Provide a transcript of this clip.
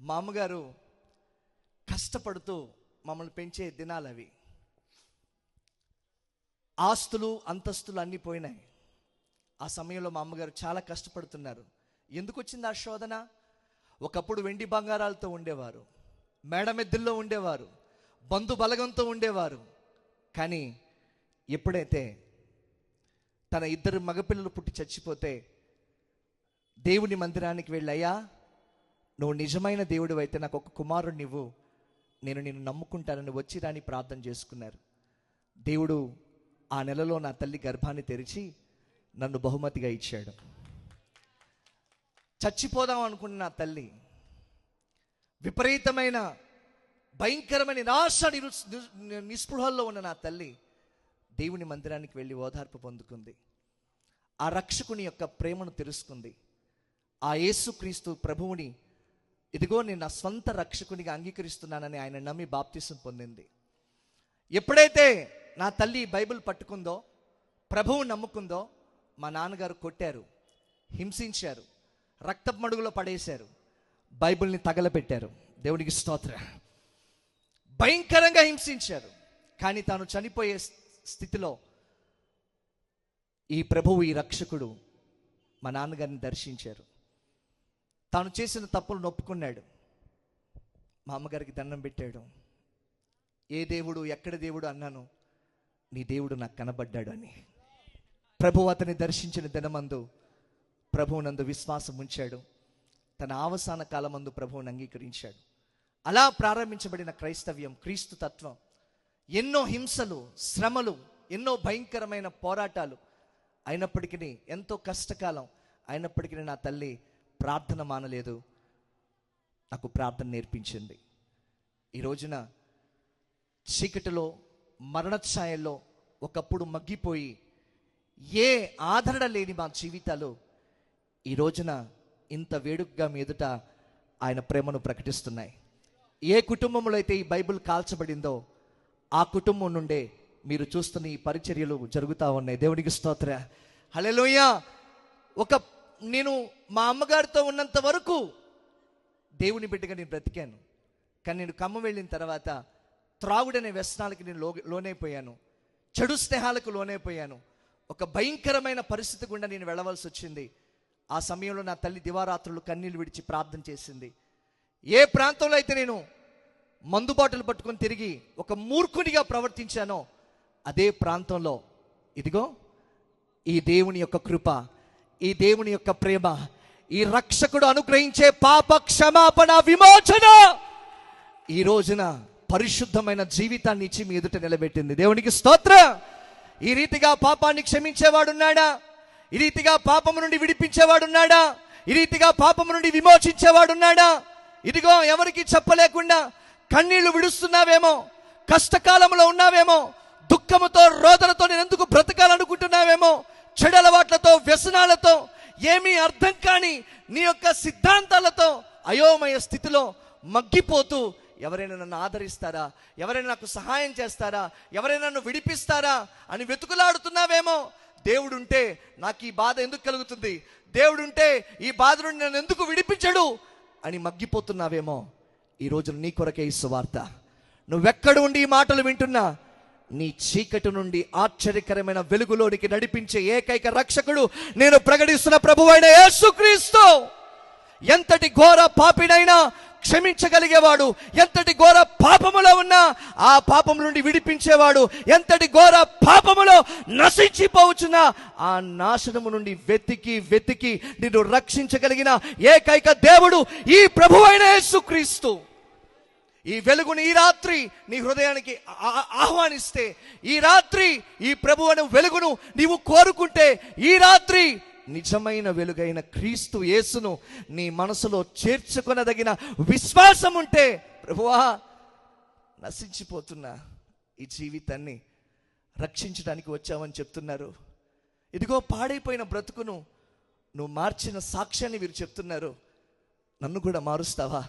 మా అమ్మగారు కష్టపడుతూ మమ్మల్ని పెంచే దినాలు అవి ఆస్తులు అంతస్తులు అన్నీ పోయినాయి. ఆ సమయంలో మా అమ్మగారు చాలా కష్టపడుతున్నారు. ఎందుకు వచ్చింది ఆ శోధన? ఒకప్పుడు వెండి బంగారాలతో ఉండేవారు. మేడమెద్దుల్లో ఉండేవారు. బంధు బలగంతో ఉండేవారు. కానీ ఎప్పుడైతే తన ఇద్దరు మగపిల్లలు పుట్టి చచ్చిపోతే దేవుని మందిరానికి వెళ్ళయ్యా? నువ్వు నిజమైన దేవుడు అయితే నాకు ఒక కుమారుడు నువ్వు నేను నిన్ను నమ్ముకుంటానని వచ్చి రాని ప్రార్థన చేసుకున్నారు. దేవుడు ఆ నెలలో నా తల్లి గర్భాన్ని తెరిచి నన్ను బహుమతిగా ఇచ్చాడు. చచ్చిపోదాం అనుకున్న నా తల్లి విపరీతమైన భయంకరమైన నిరాశ నిరు నిస్పృహల్లో ఉన్న నా తల్లి దేవుని మందిరానికి వెళ్ళి ఓదార్పు పొందుకుంది. ఆ రక్షకుని యొక్క ప్రేమను తెలుసుకుంది. ఆ యేసుక్రీస్తు ప్రభువుని ఇదిగో నేను నా స్వంత రక్షకునిగా అంగీకరిస్తున్నానని ఆయన నమ్మి బాప్తిసం పొందింది. ఎప్పుడైతే నా తల్లి బైబిల్ పట్టుకుందో ప్రభువు నమ్ముకుందో మా నాన్నగారు కొట్టారు హింసించారు రక్తపు మడుగులో పడేశారు బైబిల్ని తగలపెట్టారు దేవునికి స్తోత్ర. భయంకరంగా హింసించారు. కానీ తాను చనిపోయే స్థితిలో ఈ ప్రభువు ఈ రక్షకుడు మా నాన్నగారిని దర్శించారు. తాను చేసిన తప్పులు నొప్పుకున్నాడు. మా అమ్మగారికి దండం పెట్టాడు. ఏ దేవుడు ఎక్కడ దేవుడు అన్నాను నీ దేవుడు నాకు కనబడ్డాడు అని. ప్రభు అతని దర్శించిన దినమందు ప్రభువునందు విశ్వాసం ఉంచాడు. తన అవసాన కాలమందు ప్రభువుని అంగీకరించాడు. అలా ప్రారంభించబడిన క్రైస్తవ్యం క్రీస్తు తత్వం ఎన్నో హింసలు శ్రమలు ఎన్నో భయంకరమైన పోరాటాలు అయినప్పటికీ ఎంతో కష్టకాలం అయినప్పటికీ నా తల్లి ప్రార్థన మానలేదు. నాకు ప్రార్థన నేర్పించింది. ఈ రోజున చీకటిలో మరణఛాయల్లో ఒకప్పుడు మగ్గిపోయి ఏ ఆదరణ లేని మా జీవితాలు ఈ రోజున ఇంత వేడుకగా మీదుట ఆయన ప్రేమను ప్రకటిస్తున్నాయి. ఏ కుటుంబంలో అయితే ఈ బైబిల్ కాల్చబడిందో ఆ కుటుంబం నుండే మీరు చూస్తున్న ఈ పరిచర్యలు జరుగుతూ ఉన్నాయి. దేవునికి స్తోత్ర. హలెలోయ ఒక నేను మా అమ్మగారితో ఉన్నంత వరకు దేవుని బిడ్డగా నేను బ్రతికాను. కానీ నేను ఖమ్మం వెళ్ళిన తర్వాత త్రాగుడనే వ్యసనాలకి నేను లో లోనైపోయాను. చెడు స్నేహాలకు లోనైపోయాను. ఒక భయంకరమైన పరిస్థితి గుండా నేను వెళ్ళవలసి వచ్చింది ఆ సమయంలో నా తల్లి దివారాత్రులు కన్నీళ్ళు విడిచి ప్రార్థన చేసింది. ఏ ప్రాంతంలో అయితే నేను మందుబాటులు పట్టుకొని తిరిగి ఒక మూర్ఖునిగా ప్రవర్తించానో అదే ప్రాంతంలో ఇదిగో ఈ దేవుని యొక్క కృప ఈ దేవుని యొక్క ప్రేమ ఈ రక్షకుడు అనుగ్రహించే పాప క్షమాపణ విమోచన ఈ రోజున పరిశుద్ధమైన జీవితాన్ని ఇచ్చి మీ ఎదుట నిలబెట్టింది. దేవునికి స్తోత్ర. ఈ రీతిగా పాపాన్ని క్షమించేవాడున్నాడా ఈ రీతిగా పాపము నుండి విడిపించేవాడున్నాడా ఈ రీతిగా పాపము నుండి విమోచించేవాడున్నాడా ఇదిగో ఎవరికి చెప్పలేకుండా కన్నీళ్ళు విడుస్తున్నావేమో కష్టకాలంలో ఉన్నావేమో దుఃఖముతో రోదనతో నేను ఎందుకు బ్రతకాలనుకుంటున్నావేమో చెడు అలవాట్లతో వ్యసనాలతో ఏమీ అర్థం కాని నీ యొక్క సిద్ధాంతాలతో అయోమయ స్థితిలో మగ్గిపోతూ ఎవరైనా నన్ను ఆదరిస్తారా? ఎవరైనా నాకు సహాయం చేస్తారా? ఎవరైనా నన్ను విడిపిస్తారా? అని వెతుకులాడుతున్నావేమో? దేవుడుంటే నాకు ఈ బాధ ఎందుకు కలుగుతుంది? దేవుడుంటే ఈ బాధ నుండి నన్ను ఎందుకు విడిపించడు? అని మగ్గిపోతున్నావేమో? ఈ రోజున నీ కొరకే ఈ సువార్త. నువ్వెక్కడ ఉండి ఈ మాటలు వింటున్నా? నీ చీకటి నుండి ఆశ్చర్యకరమైన వెలుగులోనికి నడిపించే ఏకైక రక్షకుడు నేను ప్రకటిస్తున్న ప్రభువైన యేసుక్రీస్తు. ఎంతటి ఘోర పాపినైనా క్షమించగలిగేవాడు ఎంతటి ఘోర పాపములో ఉన్నా ఆ పాపం నుండి విడిపించేవాడు ఎంతటి ఘోర పాపములో నశించిపోవచ్చున్నా ఆ నాశనము నుండి వెతికి వెతికి నిన్ను రక్షించగలిగిన ఏకైక దేవుడు ఈ ప్రభువైన యేసుక్రీస్తు. ఈ వెలుగుని ఈ రాత్రి నీ హృదయానికి ఆ- ఆహ్వానిస్తే ఈ రాత్రి ఈ ప్రభు అనే వెలుగును నీవు కోరుకుంటే ఈ రాత్రి నిజమైన వెలుగైన క్రీస్తు యేసును నీ మనసులో చేర్చుకొనదగిన విశ్వాసం ఉంటే ప్రభువా నశించిపోతున్న ఈ జీవితాన్ని రక్షించడానికి వచ్చామని చెప్తున్నారు. ఇదిగో పాడైపోయిన బ్రతుకును నువ్వు మార్చిన సాక్ష్యాన్ని వీరు చెప్తున్నారు. నన్ను కూడా మారుస్తావా?